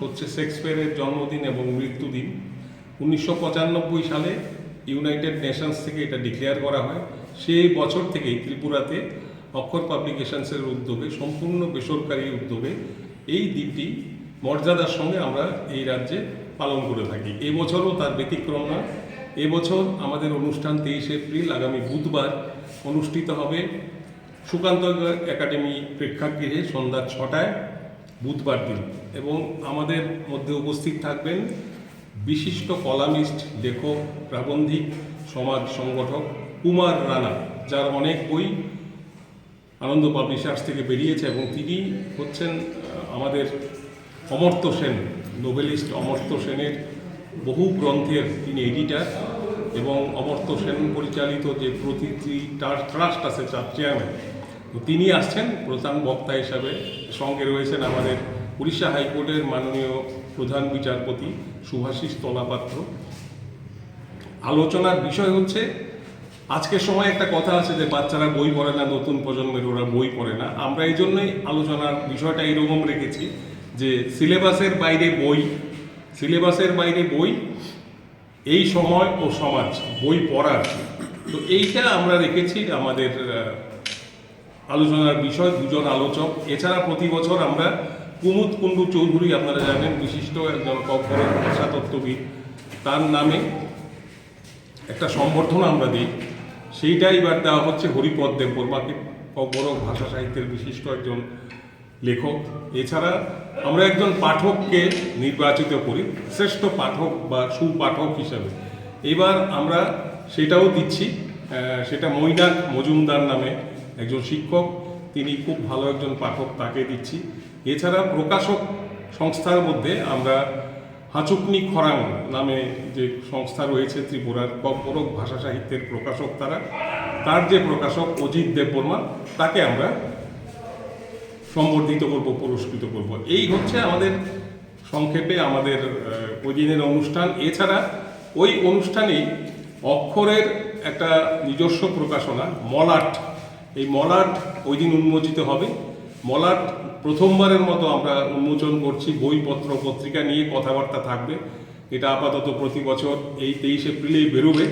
হচ্ছে শেক্সপিয়ারের জন্মদিন এবং মৃত্যুদিন। উনিশশো পঁচানব্বই সালে ইউনাইটেড নেশনস থেকে এটা ডিক্লেয়ার করা হয়। সেই বছর থেকেই ত্রিপুরাতে অক্ষর পাবলিকেশনসের উদ্যোগে, সম্পূর্ণ বেসরকারি উদ্যোগে এই দিনটি মর্যাদার সঙ্গে আমরা এই রাজ্যে পালন করে থাকি। এবছরও তার ব্যতিক্রম না। এবছর আমাদের অনুষ্ঠান তেইশে এপ্রিল, আগামী বুধবার অনুষ্ঠিত হবে সুকান্ত একাডেমি প্রেক্ষাগৃহে সন্ধ্যা ছটায়, বুধবার দিন। এবং আমাদের মধ্যে উপস্থিত থাকবেন বিশিষ্ট কলামিস্ট, লেখক, প্রাবন্ধিক, সমাজ সংগঠক কুমার রানা, যার অনেক বই আনন্দ পাবলিশার্স থেকে বেরিয়েছে এবং তিনি হচ্ছেন আমাদের অমর্ত্য সেন, নোবেলিস্ট অমর্ত্য সেনের বহু গ্রন্থের তিনি এডিটার। এবং অমর্ত্য সেন পরিচালিত যে প্রতিটি ট্রাস্ট আছে তার চেয়ারম্যান তিনি আসছেন প্রধান বক্তা হিসাবে। সঙ্গে রয়েছেন আমাদের উড়িষ্যা হাইকোর্টের মাননীয় প্রধান বিচারপতি সুভাষিস তলাপাত্র। আলোচনার বিষয় হচ্ছে, আজকের সময় একটা কথা আছে যে বাচ্চারা বই পড়ে না, নতুন প্রজন্মের ওরা বই পড়ে না। আমরা এই জন্যই আলোচনার বিষয়টা এরকম রেখেছি যে সিলেবাসের বাইরে বই সিলেবাসের বাইরে বই এই সময় ও সমাজ, বই পড়ার। তো এইটা আমরা রেখেছি আমাদের আলোচনার বিষয়, দুজন আলোচক। এছাড়া প্রতি বছর আমরা কুমুদ কুণ্ডু চৌধুরী, আপনারা জানেন, বিশিষ্ট একজন কখনো ভাষাতত্ত্ববিদ, তার নামে একটা সম্বর্ধনা আমরা দিই। সেইটাই এবার দেওয়া হচ্ছে হরিপদ দেববর্মাকে বড় ভাষা সাহিত্যের বিশিষ্ট একজন লেখক। এছাড়া আমরা একজন পাঠককে নির্বাচিত করি, শ্রেষ্ঠ পাঠক বা সুপাঠক হিসাবে। এবার আমরা সেটাও দিচ্ছি সেটা মৈনাক মজুমদার নামে একজন শিক্ষক, তিনি খুব ভালো একজন পাঠক তাকে দিচ্ছি। এছাড়া প্রকাশক সংস্থার মধ্যে আমরা হাঁচুকনি খরাং নামে যে সংস্থা রয়েছে ত্রিপুরার কপরক ভাষা সাহিত্যের প্রকাশক তারা, তার যে প্রকাশক অজিত দেববর্মা, তাকে আমরা সম্বর্ধিত করব, পুরস্কৃত করব। এই হচ্ছে আমাদের সংক্ষেপে আমাদের ওই দিনের অনুষ্ঠান। এছাড়া ওই অনুষ্ঠানেই অক্ষরের একটা নিজস্ব প্রকাশনা, মলাট। এই মলাট ওই দিন উন্মোচিত হবে। মলাট প্রথমবারের মতো আমরা উন্মোচন করছি, বইপত্র পত্রিকা নিয়ে কথাবার্তা থাকবে। এটা আপাতত প্রতি বছর এই তেইশ এপ্রিলেই বেরোবে।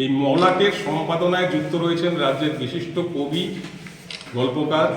এই মলাটের সম্পাদনায় যুক্ত রয়েছেন রাজ্যের বিশিষ্ট কবি, গল্পকার